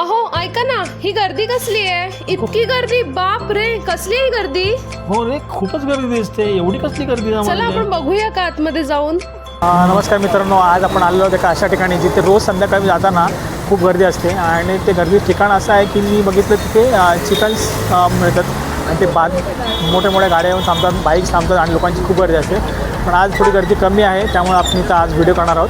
अहो ऐका ना ही गर्दी कसली आहे? इतकी गर्दी बाप रे कसली आहे ही गर्दी? हो रे खूपच गर्दी दिसते. एवढी कसली गर्दी चला आम्हाला? आपण बघूया का आतमध्ये जाऊन? अं, नमस्कार मित्रांनो आज आपण आलेलो आहोत एका अशा ठिकाणी जिथे रोज संध्याकाळी जाताना खूप गर्दी असते. आणि ते गर्दी ठिकाण असं आहे की मी बघितलं तिथे चिकन्स मिळतात. आणि ते बाद मोठ्या मोठ्या गाड्या येऊन थांबतात बाईक्स थांबतात आणि लोकांची खूप गर्दी असते. पण आज थोडी गर्दी कमी आहे त्यामुळे आपण इथं आज व्हिडिओ करणार आहोत.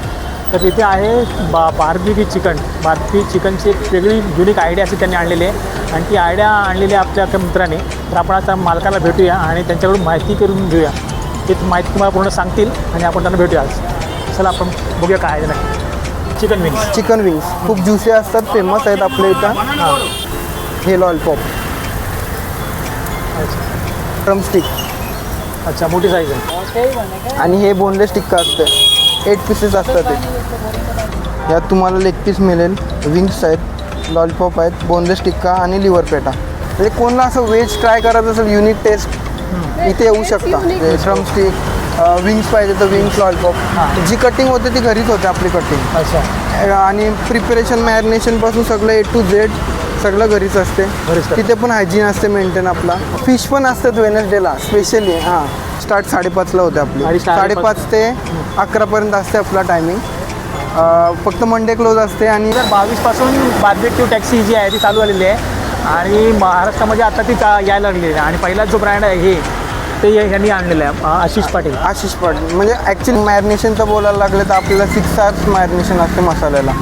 तर इथे आहे बा बार्बी चिकन बार्बी चिकनची एक वेगळी युनिक आयडिया अशी त्यांनी आणलेली आहे. आणि ती आयडिया आणलेली आहे आपल्या एका मित्राने. तर आपण आता मालकाला भेटूया आणि त्यांच्याकडून माहिती करून घेऊया. ते माहिती तुम्हाला पूर्ण सांगतील आणि आपण त्यांना भेटूया चला आपण बघूया काय आहे नक्की. चिकन विंग्स चिकन विंग्स खूप ज्युसी असतात फेमस आहेत आपल्या इथं. हे. लॉलीपॉप ड्रमस्टिक अच्छा. मोठी साईज आहे. आणि हे बोनलेस टिक्का असतं एट पीसेस असतात ते. यात तुम्हाला लेग पीस मिळेल. विंग्स आहेत लॉलीपॉप आहेत बोनलेस टिक्का आणि लिव्हर पेटा. म्हणजे कोणाला असं व्हेज ट्राय करायचं असेल युनिक टेस्ट इथे येऊ शकता. ड्रमस्टिक विंग्स पाहिजे तर विंग्स लॉलीपॉप जी कटिंग होते ती घरीच होते आपली कटिंग अच्छा. आणि प्रिपरेशन मॅरिनेशनपासून सगळं ए टू झेड सगळं घरीच असते. तिथे पण हायजीन असते मेंटेन आपला. फिश पण असतात वेनसडेला स्पेशली हां. स्टार्ट साडेपाचला होते आणि आपली साडेपाच- साडेपाच ते अकरापर्यंत असते आपला टायमिंग फक्त मंडे क्लोज असते आणि तर बावीसपासून बार्बेक्यू टॅक्सी जी आहे ती चालू आलेली आहे. आणि महाराष्ट्रामध्ये आता ती चा- यायला लागलेली आहे. आणि पहिला जो ब्रँड आहे हे ते या- यांनी आणलेलं आहे अं, आशिष पाटील. आशिष पाटील. म्हणजे ॲक्च्युली मॅरिनेशनचं बोलायला लागलं तर आपल्याला सिक्स आवर्स मॅरिनेशन असते मसाल्याला.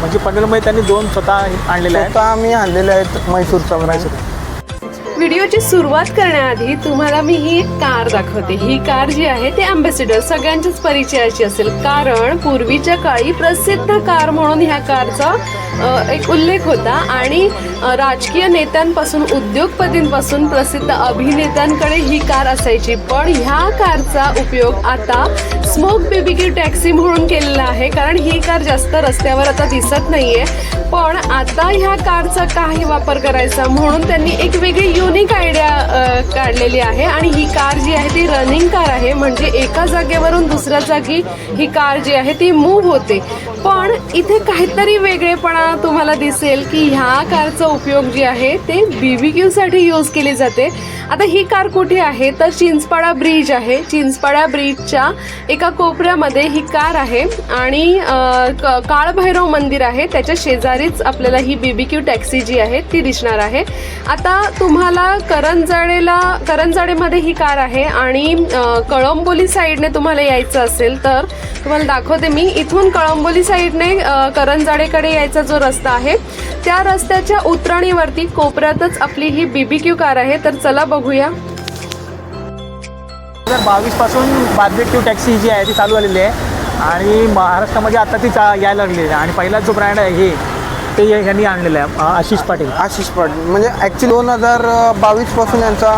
म्हणजे पनवेलमध्ये त्यांनी दोन स्वतः आणलेले आहेत. स्वतः आम्ही आणलेले आहेत म्हैसूरचा ब्रँड व्हिडिओची सुरुवात करण्याआधी तुम्हाला मी ही एक कार दाखवते. ही कार जी आहे ती अँबॅसिडर सगळ्यांच्याच परिचयाची असेल. कारण पूर्वीच्या काळी प्रसिद्ध कार म्हणून ह्या कारचा एक उल्लेख होता आणि राजकीय नेत्यांपासून उद्योगपतींपासून प्रसिद्ध अभिनेत्यांकडे ही कार असायची. पण ह्या कारचा उपयोग आता स्मोक बेबिक्यू टॅक्सी म्हणून केलेला आहे. कारण ही कार जास्त रस्त्यावर आता दिसत नाहीये. पण आता ह्या कारचा काही वापर करायचा म्हणून त्यांनी एक वेगळी युनिक आयडिया काढलेली आहे. आणि ही कार जी आहे ती रनिंग कार आहे. म्हणजे एका जागेवरून दुसऱ्या जागी ही कार जी आहे ती मूव्ह होते. पण इथे काहीतरी वेगळेपणा तुम्हाला दिसेल की ह्या कारचा उपयोग जे आहे ते बीबी क्यूसाठी यूज केली जाते. आता ही कार कुठे आहे? तर चिंचपाडा ब्रिज आहे. चिंचपाडा ब्रिजच्या एका कोपऱ्यामध्ये ही कार आहे आणि क- काळभैरव मंदिर आहे. त्याच्या शेजारीच आपल्याला ही बीबीक्यू टॅक्सी जी आहे ती दिसणार आहे. आता तुम्हाला करंजाडेला करंजाडेमध्ये ही कार आहे आणि कळंबोली साईडने तुम्हाला यायचं असेल तर तुम्हाला दाखवते मी. इथून कळंबोली साईडने करंजाडेकडे यायचा जो रस्ता आहे त्या रस्त्याच्या उतरणीवरती कोपऱ्यातच आपली ही बीबी क्यू कार आहे. तर चला बघूया. दोन हजार बावीसपासून बार्बेक्यू टॅक्सी जी आहे ती चालू झालेली आहे. आणि महाराष्ट्रामध्ये आता ती चा यायला लागलेली आहे. आणि पहिला जो ब्रँड आहे हे ते यांनी आणलेलं आहे आशिष पाटील. आशिष पाटील. म्हणजे ॲक्च्युली दोन हजार बावीसपासून यांचा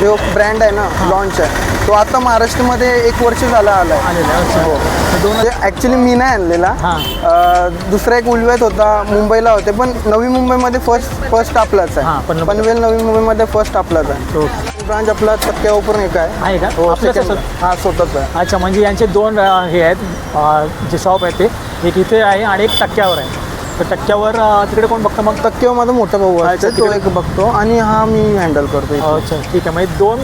जो ब्रँड आहे ना लॉन्च आहे तो आता महाराष्ट्रामध्ये एक वर्ष झाला आला आहे आलेलं आहे हो. दोन ॲक्च्युली मी नाही आणलेला. हां. दुसरा एक उलव्यात होता मुंबईला होते पण नवी मुंबईमध्ये फर्स्ट फर्स्ट आपलाच हां, आहे पण- पनवेल नवी मुंबईमध्ये फर्स्ट आपलाच आहे. तो ब्रांच आपला टक्क्यावर एक आहे. आहे का? हो? हा स्वतःच आहे. अच्छा म्हणजे यांचे दोन हे आहेत जे शॉप आहेत ते एक इथे आहे आणि एक टक्क्यावर आहे. तर टक्क्यावर तिकडे कोण बघतं मग? टक्क्यावर माझा मोठा भाऊ आहे तो एक बघतो आणि हा मी हँडल करतो. अच्छा ठीक आहे. म्हणजे दोन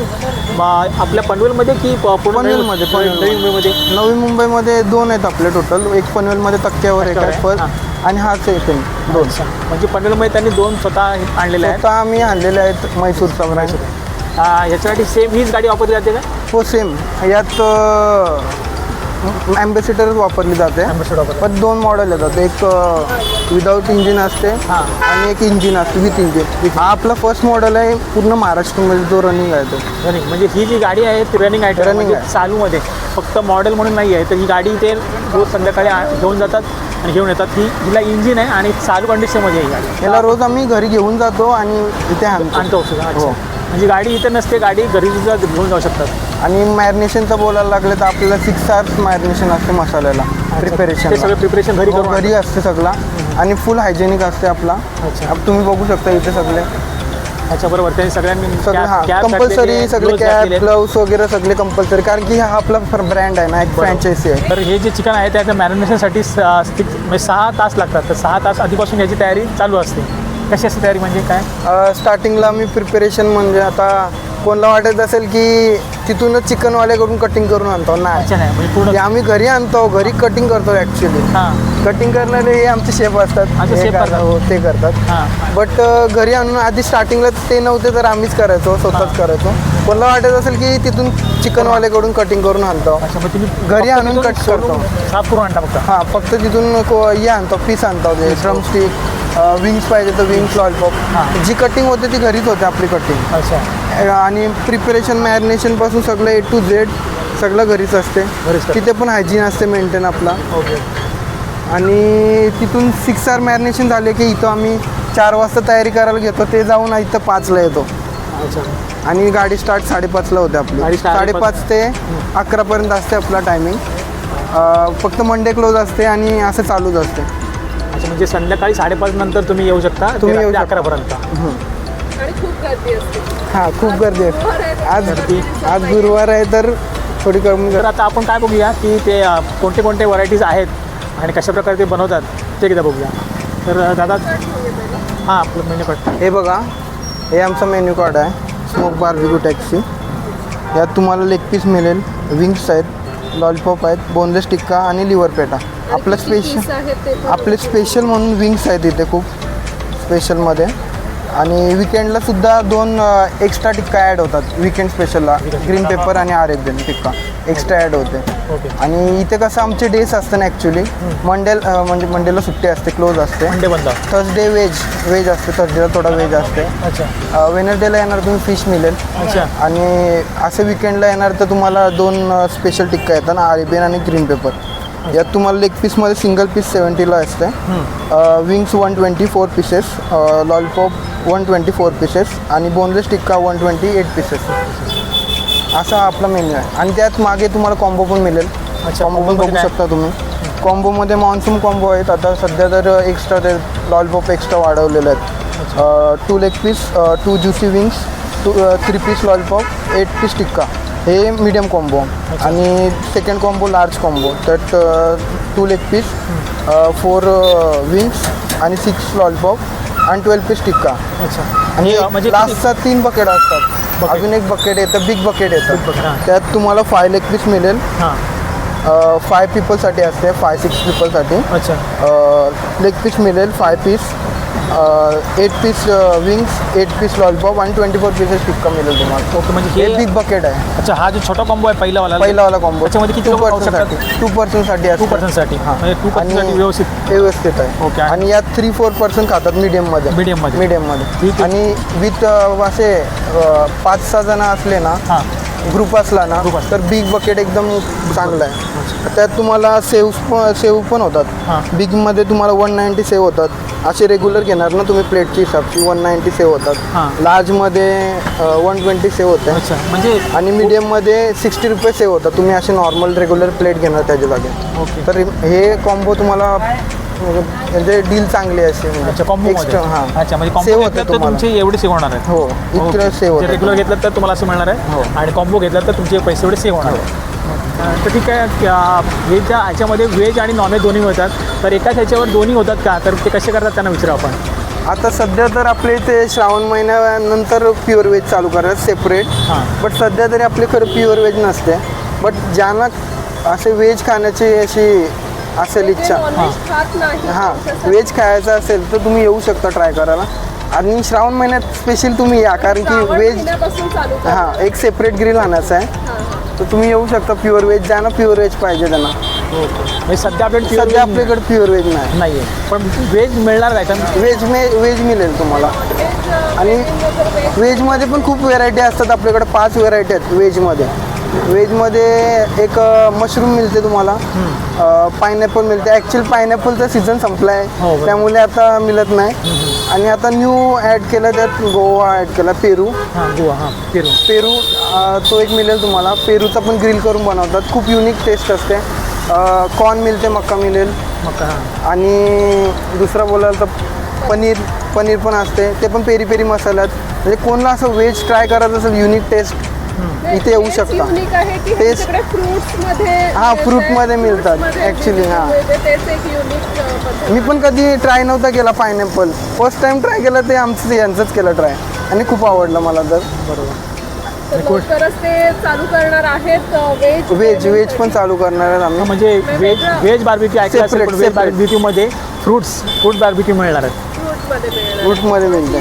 आपल्या पनवेलमध्ये की पनवेलमध्ये नवी नवी मुंबईमध्ये? नवी मुंबईमध्ये दोन आहेत आपले टोटल एक पनवेलमध्ये टक्क्यावर एक फर्स्ट आणि हा सेकंड दोन. म्हणजे पनवेलमध्ये त्यांनी दोन स्वतः आणलेले आहेत? स्वतः आम्ही आणलेले आहेत म्हैसूरचा ब्रँड अं, याच्यासाठी सेम हीच गाडी वापरली जाते का? हो सेम यात ॲम्बेसिडरच वापरली जाते. Ambassador वापरली. पण दोन मॉडेल येतात. एक विदाऊट इंजिन असते हां. आणि एक इंजिन असते विथ इंजिन हा आपला फर्स्ट मॉडेल आहे पूर्ण महाराष्ट्रामध्ये जो रनिंग आहे तो. रनिंग म्हणजे ही जी गाडी आहे ती रनिंग आहे. Running म्हणजे आहे. चालूमध्ये. फक्त मॉडेल म्हणून नाही आहे. तर ही गाडी ते रोज संध्याकाळी आ- घेऊन जातात आणि घेऊन येतात. ही हिला इंजिन आहे आणि चालू कंडिशनमध्ये आहे ही गाडी. याला रोज आम्ही घरी घेऊन जातो आणि इथे आणतो. आणतो. सुद्धा अच्छा. हो. म्हणजे गाडी इथे नसते. गाडी घरी सुद्धा घेऊन जाऊ शकतात. आणि मॅरिनेशनचं बोलायला लागलं तर आपल्याला सिक्स आवर्स मॅरिनेशन असते मसाल्याला प्रिपेरेशन ते सगळं प्रिपरेशन घरी करून घरी असते सगळा. आणि फुल हायजेनिक असते आपला. तुम्ही बघू शकता इथे सगळे. अच्छा बरोबर. त्यांनी सगळ्यांनी सगळे हा कंपल्सरी सगळे कॅप. ग्लव्स वगैरे सगळे कंपल्सरी कारण की हा आपला ब्रँड आहे ना एक फ्रँचायसी आहे. तर हे जे चिकन आहे त्याच्या मॅरिनेशनसाठी म्हणजे सहा तास लागतात. तर सहा तास आधीपासून याची तयारी चालू असते. कशी असते तयारी म्हणजे काय? स्टार्टिंगला मी प्रिपरेशन म्हणजे आता कोणाला वाटत असेल की तिथूनच चिकनवाल्याकडून कटिंग करून आणतो नाही. अच्छा नाही म्हणजे पूर्ण ते आम्ही घरी आणतो घरी कटिंग करतो ॲक्च्युली हां. कटिंग करणारे हे आमचे शेफ असतात. अच्छा, हे chef काय- करतात. हो ते करतात. हां. बट घरी आणून आधी स्टार्टिंगला ते नव्हते तर आम्हीच करायचो स्वतःच करायचो. कोणाला वाटत असेल की तिथून चिकनवाल्याकडून कटिंग करून आणतो. अच्छा मग तुम्ही घरी फक्त आणून तिथून cut सोलून करतो. साफ करून आणता फक्त? हां फक्त तिथून को- हे आणतो पीस आणतो ड्रमस्टिक विंग्स पाहिजे तर विंग्स लॉलीपॉप हां. जी कटिंग होते ती घरीच होते आपली कटिंग अच्छा. आणि प्रिपरेशन मॅरिनेशनपासून सगळं ए टू झेड सगळं घरीच असते. घरीच. तिथे पण हायजीन असते मेंटेन आपला. ओके आणि तिथून सिक्स आवर मॅरिनेशन झाले की इथं आम्ही चार वाजता तयारी करायला घेतो. ते जाऊन इथं पाचला येतो. अच्छा. आणि गाडी स्टार्ट साडेपाचला होते आपली. गाडी साडेपाच. साडेपाच ते अकरापर्यंत असते आपला टायमिंग फक्त मंडे क्लोज असते आणि असं चालूच असते. अच्छा म्हणजे संध्याकाळी साडेपाच नंतर तुम्ही येऊ शकता. तुम्ही येऊ शकता. अकरापर्यंत. खूप गर्दी असते. हां खूप गर्दी आहे आज. आज गुरुवार आहे तर थोडी कमी तर आता आपण काय बघूया की ते अ, कोणते कोणते व्हरायटीज आहेत आणि कशा प्रकारे ते बनवतात ते एकदा बघूया. तर अ, दादा हां आपलं मेन्यू कार्ड हे बघा हे आमचा मेन्यू कार्ड आहे स्मोक बार्बिक्यू टॅक्सी यात तुम्हाला लेग पीस मिळेल विंग्स आहेत लॉलीपॉप आहेत बोनलेस टिक्का आणि लिव्हर पेटा. आपलं स्पेशल आपले स्पेशल म्हणून विंग्स आहेत इथे खूप स्पेशलमध्ये आणि विकेंडला सुद्धा दोन एक्स्ट्रा टिक्का ॲड होतात. विकेंड स्पेशलला ग्रीन पेपर आणि अरेबियन टिक्का. एक्स्ट्रा ॲड होते. आणि इथे कसं आमचे डेज असतं ना ॲक्च्युली मंडे म्हणजे मंडेला सुट्टी असते क्लोज असते. मंडे बंद. थर्सडे व्हेज व्हेज असते थर्सडेला थोडा व्हेज असते. अच्छा. वेनसडेला येणार तुम्ही फिश मिळेल आणि असं विकेंडला येणार तर तुम्हाला दोन स्पेशल टिक्का येतात ना अरेबियन आणि ग्रीन पेपर यात तुम्हाला लेग पीसमध्ये सिंगल पीस सेवन्टीला असते. Wings one twenty four pieces lollipop one twenty four pieces आणि boneless tikka one twenty eight pieces असा आपला मेन्यू आहे. आणि त्यात मागे तुम्हाला कॉम्बो पण मिळेल. अच्छा, कॉम्बो पण बघू? शकता तुम्ही. कॉम्बोमध्ये मान्सून कॉम्बो आहेत. आता सध्या तर एक्स्ट्रा ते लॉलीपॉप एक्स्ट्रा वाढवलेले आहेत. Two leg piece two juicy wings two three piece lollipop eight piece tikka हे मीडियम कॉम्बो आणि सेकंड कॉम्बो लार्ज कॉम्बो त्यात two leg piece four wings आणि सिक्स लॉलीपॉप आणि ट्वेल्व पीस टिक्का. अच्छा. आणि हे, म्हणजे लास्टचा तीन बकेट असतात. Bucket. अजून एक बकेट येतं बिग बकेट Big bucket, येतं. त्यात तुम्हाला फाय लेग पीस मिळेल. हां. फाय पीपलसाठी असते फाय सिक्स पीपलसाठी अच्छा. लेग पीस मिळेल five piece eight piece wings eight piece lollipop आणि ट्वेंटी फोर पीसेस टिक्का मिळेल तुम्हाला. ओके म्हणजे हे हे बिग बकेट आहे. अच्छा हा जो छोटा कॉम्बो आहे पहिला वाला पहिलावाला कॉम्बो त्याच्यामध्ये किती टू लोकं खाऊ पर्सनसाठी टू पर्सनसाठी टू असते पर्सनसाठी हां. म्हणजे टू पर्सनसाठी व्यवस्थित. व्यवस्थित आहे. ओके, आणि- आणि यात थ्री फोर पर्सन खातात मीडियममध्ये Medium मध्ये. मीडियममध्ये ठीक आहे. आणि विथ असे अ, पाच सहा जण असले ना हां. ग्रुप असला ना असला. तर बिग बकेट एकदम चांगला आहे. त्यात तुम्हाला सेव्ह पण सेव्ह पण हां. होतात बिगमध्ये तुम्हाला वन नाईन्टी सेव्ह होतात. असे रेग्युलर घेणार ना तुम्ही प्लेटची हिसाबची वन नाईन्टी सेव्ह हां. होतात लार्जमध्ये वन ट्वेंटी सेव्ह होते. अच्छा. म्हणजे आणि मीडियममध्ये सिक्स्टी रुपये सेव्ह होतात. तुम्ही असे नॉर्मल रेग्युलर प्लेट घेणार त्याच्या जागे. ओके तर हे कॉम्बो तुम्हाला म्हणजे म्हणजे डील चांगली आहे अशी म्हणजे. अच्छा कॉम्बो हां. अच्छा म्हणजे कॉम्बो सेव्ह घेतलं होते तर तुम्हाला. तुमचे एवढे सेव्ह होणार आहेत. हो इतकं सेव्ह होतं रेग्युलर घेतलं तर तुम्हाला असं मिळणार आहे. हो. आणि कॉम्बो घेतला तर तुमचे पैसे एवढे सेव्ह होणार आहेत. अं, तर ठीक आहे व्हेजच्या ह्याच्यामध्ये व्हेज आणि नॉनव्हेज दोन्ही होतात तर एकाच ह्याच्यावर दोन्ही होतात का? तर ते कसे करतात त्यांना विचारू आपण. आता सध्या तर आपले इथे श्रावण महिन्यानंतर प्युअर व्हेज चालू करतात सेपरेट हां. बट सध्या तरी आपले खरं प्युअर व्हेज नसते. बट ज्यांना असे व्हेज खाण्याची अशी असेल इच्छा. खात नाही. हां. व्हेज खायचं असेल तर तुम्ही येऊ शकता ट्राय करायला. आणि श्रावण महिन्यात स्पेशल तुम्ही या कारण की व्हेज हां एक सेपरेट ग्रिल आणायचं आहे. तर तुम्ही येऊ शकता प्युअर व्हेज ज्यांना प्युअर व्हेज पाहिजे त्यांना. म्हणजे सध्या आपल्याकडे सध्या आपल्याकडे प्युअर व्हेज नाही. नाही आहे. पण व्हेज मिळणार काय तर व्हेज मे व्हेज मिळेल तुम्हाला. आणि व्हेजमध्ये पण खूप व्हेरायटी असतात. आपल्याकडे पाच व्हेरायटी आहेत व्हेजमध्ये व्हेजमध्ये एक मशरूम मिळते तुम्हाला. पायनॅपल मिळते. ॲक्च्युअल पायनॅपलचा सीझन संपला आहे. त्यामुळे आता मिळत नाही. आणि आता न्यू ॲड केलं त्यात गोवा ॲड केला पेरू. गोवा पेरू. पेरू तो एक मिळेल तुम्हाला. पेरूचा पण ग्रिल करून बनवतात. खूप युनिक टेस्ट असते. कॉर्न मिळते मक्का मिळेल. हां. आणि दुसरा बोलाल तर पनीर पनीर पण असते. ते पण पेरी पेरी मसाल्यात. म्हणजे कोणाला असं व्हेज ट्राय करायचं असेल युनिक टेस्ट इथे येऊ शकता. युनिक आहे की तेच- ह्यांच्याकडे फ्रुट्समध्ये हा, मिळतंय. fruit मध्ये मिळतात, actually, हा. मी पण कधी ट्राय नव्हता केला पायनॅपल फर्स्ट टाइम ट्राय केला ते आमचं यांचंच केलं ट्राय आणि खूप आवडलं मला तर. ते चालू करणार आहेत व्हेज व्हेज पण चालू करणार आहेत आम्ही. म्हणजे व्हेज व्हेज बार्बिक्यू ऐकलं व्हेज. बार्बिक्यूमध्ये फ्रुट्स फ्रूट बार्बिक्यू मिळणार आहेत. फ्रूटमध्ये मिळणार फ्रूटमध्ये मिळते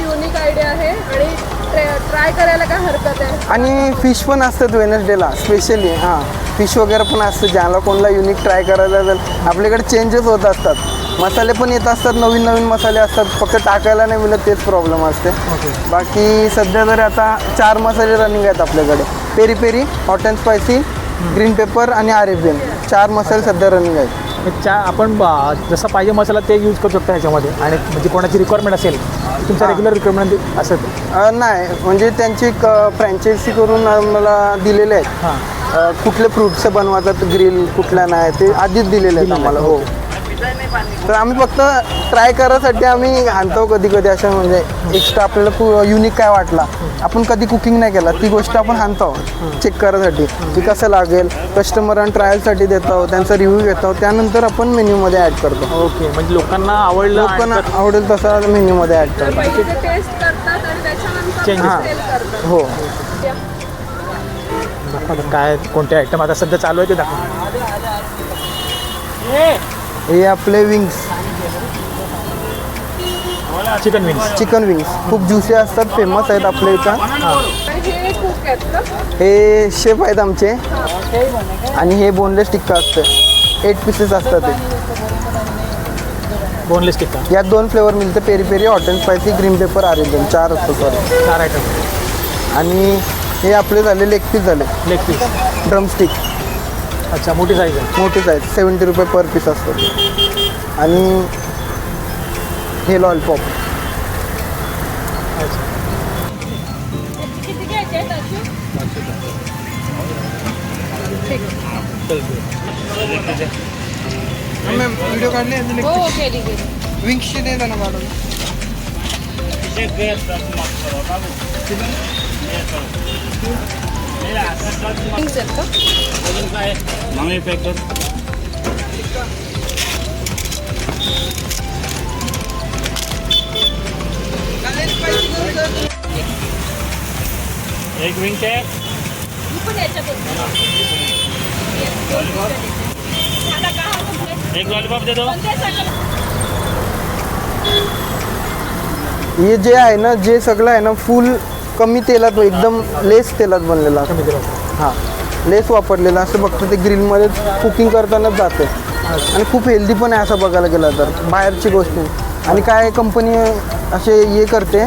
ट्राय करायला काय हरकत आहे? आणि फिश पण असतात वेनसडेला स्पेशली हां. फिश वगैरे पण असतं ज्याला कोणाला युनिक ट्राय करायला असेल आपल्याकडे चेंजेस होत असतात. मसाले पण येत असतात नवीन नवीन मसाले असतात फक्त टाकायला नाही मिळत तेच प्रॉब्लेम असते. बाकी सध्या तरी आता चार मसाले रनिंग आहेत आपल्याकडे. Peri peri hot and spicy green pepper आणि अरेबियन चार मसाले सध्या रनिंग आहेत. च्या आपण ब- जसा पाहिजे मसाला ते यूज करू शकतो ह्याच्यामध्ये. आणि म्हणजे कोणाची रिक्वायरमेंट असेल तुमच्या हां. रेग्युलर रिक्वायरमेंट असेल अ, नाही म्हणजे त्यांची एक फ्रँचायझी करून मला दिलेले आहेत. हां. अ, कुठले फ्रुट्स बनवायचं ग्रिल कुठल्या नाही ते आधीच दिलेले आहेत आम्हाला हो. तर आम्ही फक्त ट्राय करायसाठी आम्ही आणतो कधी कधी असं म्हणजे एक्स्ट्रा आपल्याला युनिक काय वाटला. आपण कधी कुकिंग नाही केला. ती गोष्ट आपण आणतो चेक करायसाठी की कसं लागेल. कस्टमरांना ट्रायलसाठी देतो त्यांचा रिव्ह्यू घेतो त्यानंतर आपण मेन्यूमध्ये ॲड करतो. ओके म्हणजे लोकांना आवडलं लोकांना तर- आवडेल तसा मेन्यूमध्ये ॲड करतो. करतात हो. दाखवा काय कोणते आयटम आता सध्या चालू आहे ते दाखवा. हे आपले wings chicken wings chicken wings खूप ज्युसी असतात फेमस आहेत आपल्या इथं. हे हे शेफ आहेत आमचे. आणि हे बोनलेस टिक्का असतं एट पीसेस असतात ते. बोनलेस टिक्का. यात दोन फ्लेवर मिळते peri peri hot and spicy green pepper आरेंजन चार असतो सॉरी चार आयटम आणि हे आपले झाले लेग पीस झाले. लेग पीस ड्रमस्टिक अच्छा मोठी साईज आहे. मोठेच आहेत सेवन्टी रुपये पर पीस असतात आणि हे लॉलीपॉप अच्छा. मॅम व्हिडिओ काढले हो केली विंग्सची दे ना मॅडम Wings पॅक कर एक विंग आहे एक लॉलीपॉप दे दो हे जे आहे ना जे सगळं आहे ना फुल कमी तेलात एकदम लेस तेलात बनलेलं असतं. हां. लेस वापरलेलं असतं. फक्त ते ग्रिलमध्ये कुकिंग करतानाच जाते. आणि खूप हेल्दी पण आहे असं बघायला गेलं तर. बाहेरची गोष्ट. आणि काय कंपनी असे हे करते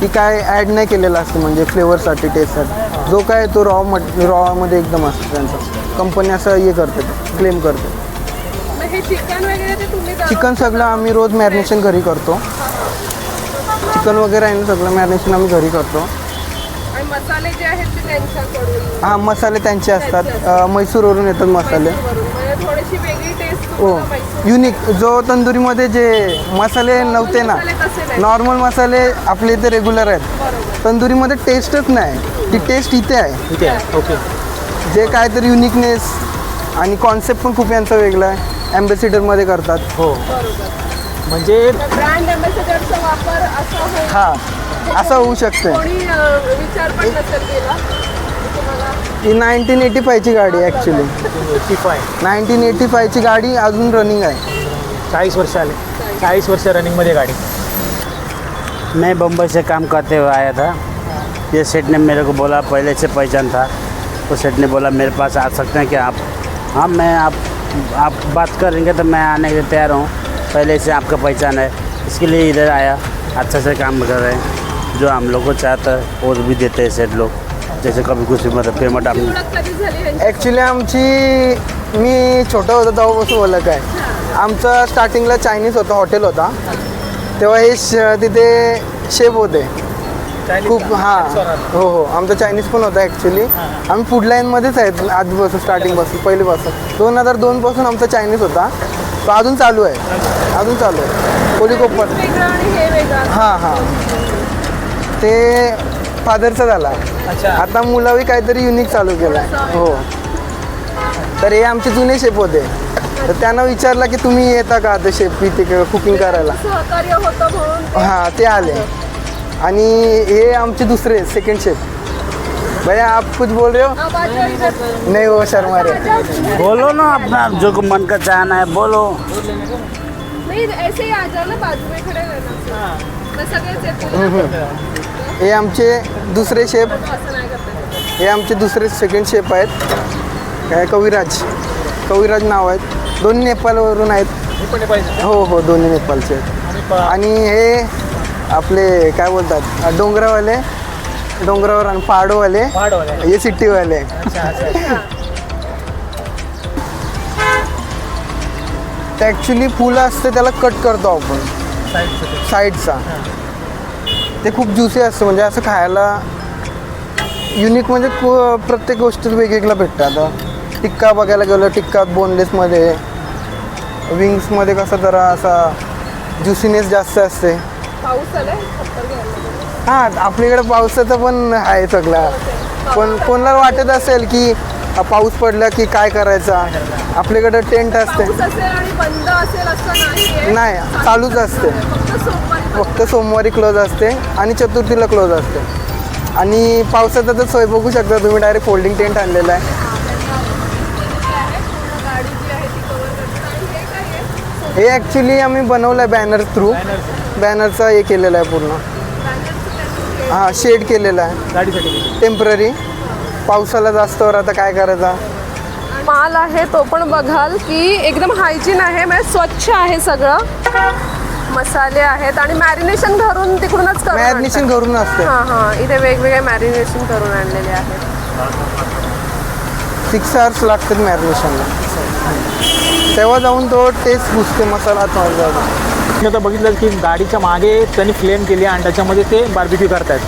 की काय ॲड नाही केलेलं असतं म्हणजे फ्लेवरसाठी टेस्टसाठी जो काय तो रॉ मट रॉमध्ये एकदम असतो त्यांचा. कंपनी असं हे करते क्लेम करते. हे चिकन सगळं आम्ही रोज मॅरिनेशन घरी करतो. चिकन वगैरे आहे ना सगळं मॅरिनेशन आम्ही घरी करतो. आणि मसाले जे आहेत ते त्यांच्याकडून. हां मसाले त्यांचे असतात. अं, म्हैसूरवरून येतात मसाले. म्हणजे थोडीशी वेगळी टेस्ट हो युनिक जो तंदुरीमध्ये जे मसाले नव्हते ना मसाले तसे नाही. नॉर्मल मसाले आपले इथे रेग्युलर आहेत. तंदुरीमध्ये टेस्टच नाही. ती टेस्ट इथे आहे. इथे आहे. ओके जे काहीतरी युनिकनेस आणि कॉन्सेप्ट पण खूप यांचा वेगळा आहे. ॲम्बेसिडरमध्ये करतात. हो. म्हणजे ब्रँड अँबॅसेडरचा वापर असा होईल हाँ असं होऊ शकतं कोणी अं, विचार पण नसेल केला. की तुम्हाला ही नाईन्टीन एटी फायची गाडी आहे actually eighty five nineteen eighty फायची गाडी अजून रनिंग आहे. चाळीस वर्ष आले. चाळीस वर्ष रनिंगमध्ये गाडी. मैं बम्बई से काम करते हुए आया था। ये सेठ ने मेरे को बोला पहले से पहचान था। तो सेठ ने बोला मेरे पास आ सकते हैं क्या आप? हाँ मैं आप आप बात करेंगे तो मैं आने के लिए तैयार हूँ। पहले से आपका पहचान है इसके लिए इधर आया अच्छे से काम कर रहे हैं जो हम लोग को चाहता है वो भी देते हैं सेठ लोग जैसे कभी कुछ मतलब पेमेंट आप? ॲक्च्युली आमची मी छोटा होता तेव्हापासून ओळख आहे. आमचं स्टार्टिंगला चायनीज होतं हॉटेल होता. तेव्हा हे श तिथे शेफ होते. खूप हां. हो हो. आमचा चायनीज पण होता ॲक्च्युली आम्ही फूड लाईनमध्येच आहेत आधीपासून स्टार्टिंगपासून पहिलीपासून. दोन हजार दोनपासून आमचा चायनीज होता. तो अजून चालू आहे. अजून चालू आहे. आणि हे वेगळं. हां हां. ते फादरचा झाला. अच्छा. आता मुलावी काहीतरी युनिक चालू केला हो. तर हे आमचे जुने शेप होते. तर त्यांना विचारलं की तुम्ही येता का आता शेप इथे कुकिंग करायला? सहकार्य होतं म्हणून हाँ ते आले. आणि हे आमचे दुसरे सेकंड शेफ भैया आप कुछ बोल रहे हो? नहीं वो शर्मा रहे बोलो ना अपना जो मन का चाहना है बोलो। नाही ऐसे ही आ जाओ ना बाजू में खड़े रहना। हे आमचे दुसरे करता हे आमचे दुसरे सेकंड शेफ आहेत. काय कविराज. कविराज नाव आहेत. दोन्ही नेपाळवरून आहेत. हो हो दोन्ही नेपाळचे आहेत. आणि हे आपले काय बोलतात डोंगरावाले डोंगरावर आणि पहाडोवाले हे सिट्टीवाले ते ॲक्च्युली फुलं असते त्याला कट करतो आपण. साईडचा ते. खूप ज्युसी असतं म्हणजे असं खायला युनिक म्हणजे कु- प्रत्येक गोष्टीत वेगवेगळं भेटतं आता टिक्का बघायला गेलं टिक्का बोनलेसमध्ये विंग्समध्ये कसं जरा असा ज्युसीनेस जास्त असते. पाऊस आलाय हां आपल्याकडे पावसाचं पण आहे सगळा. पण कोणाला वाटत असेल की पाऊस पडला की काय करायचा? आपल्याकडे टेंट असते. पाऊस असेल आणि बंद असेल असं नाहीये. नाही चालूच असते. फक्त सोमवारी फक्त सोमवारी क्लोज असते आणि चतुर्थीला क्लोज असते. आणि पावसाचा तर सोय बघू शकता तुम्ही डायरेक्ट फोल्डिंग टेंट आणलेला आहे. गाडी जी आहे ती कव्हर करते आणि काय आहे हे ॲक्च्युली आम्ही बनवलं आहे बॅनर थ्रू बॅनरचा हे केलेलं आहे पूर्ण. हां शेड केलेला आहे. गाडीसाठी टेंपररी पावसाला जास्त वर आता काय करायचा? माल आहे तो पण बघाल की एकदम हायजीन आहे म्हणजे स्वच्छ आहे सगळं. मसाले आहेत आणि मॅरिनेशन घरून तिकडूनच करून मॅरिनेशन आणतात. करून असते. हां हां. इथे वेगवेगळे मॅरिनेशन करून आणलेले आहेत. सिक्स आवर्स लागतात मॅरिनेशनला तेव्हा जाऊन तो टेस्ट घुसते मसाला जातो मी आता बघितलं की गाडीच्या मागे त्यांनी फ्लेम केली आणि त्याच्यामध्ये ते बार्बिक्यू करतायत.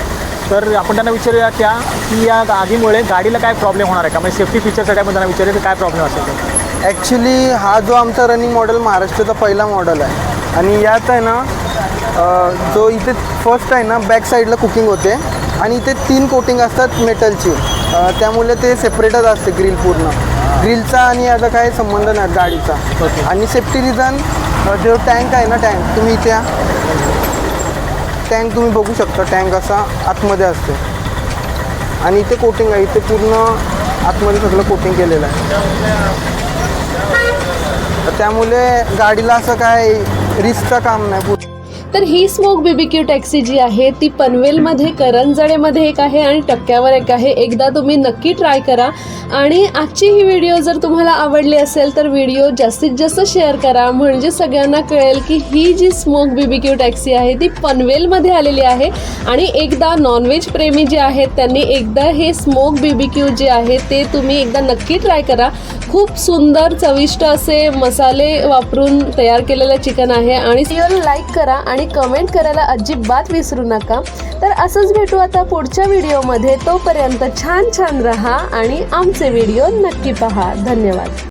तर आपण त्यांना विचारूया त्या की या आगीमुळे गाडीला काय प्रॉब्लेम होणार आहे? का? म्हणजे सेफ्टी फीचरसाठी आपण त्यांना विचारूया की काय प्रॉब्लेम असेल ॲक्च्युली हा जो आमचा रनिंग मॉडेल महाराष्ट्राचा पहिला मॉडेल आहे. आणि यात आहे ना जो इथे फर्स्ट आहे ना बॅक साईडला कुकिंग होते. आणि इथे तीन कोटिंग असतात मेटलची त्यामुळे ते सेपरेटच असते ग्रिल पूर्ण. ग्रिलचा आणि याचा काही संबंध नाही गाडीचा. आणि सेफ्टी रिझन जो टँक आहे ना टँक तुम्ही इथे टँक तुम्ही बघू शकता टँक असा आतमध्ये असतो. आणि इथे कोटिंग आहे इथे पूर्ण आतमध्ये सगळं कोटिंग केलेलं आहे. तर त्यामुळे गाडीला असं काय रिस्कचं काम नाही तर ही स्मोक बीबीक्यू टॅक्सी जी आहे ती पनवेलमध्ये करंजळेमध्ये एक आहे आणि टक्क्यावर एक आहे. एकदा तुम्ही नक्की ट्राय करा. आणि आजची ही व्हिडिओ जर तुम्हाला आवडली असेल तर व्हिडिओ जास्तीत जास्त शेअर करा. म्हणजे सगळ्यांना कळेल की ही जी स्मोक बीबीक्यू टॅक्सी आहे ती पनवेलमध्ये आलेली आहे. आणि एकदा नॉनव्हेज प्रेमी जे आहेत त्यांनी एकदा हे स्मोक बीबीक्यू जे आहे ते तुम्ही एकदा नक्की ट्राय करा. खूप सुंदर चविष्ट असे मसाले वापरून तयार केलेलं चिकन आहे. आणि व्हिडिओला लाईक करा आणि कमेंट करायला अजिबात विसरू नका. तर असंच भेटू आता पुढच्या व्हिडिओमध्ये. तोपर्यंत छान छान रहा आणि आमचे व्हिडिओ नक्की पहा. धन्यवाद.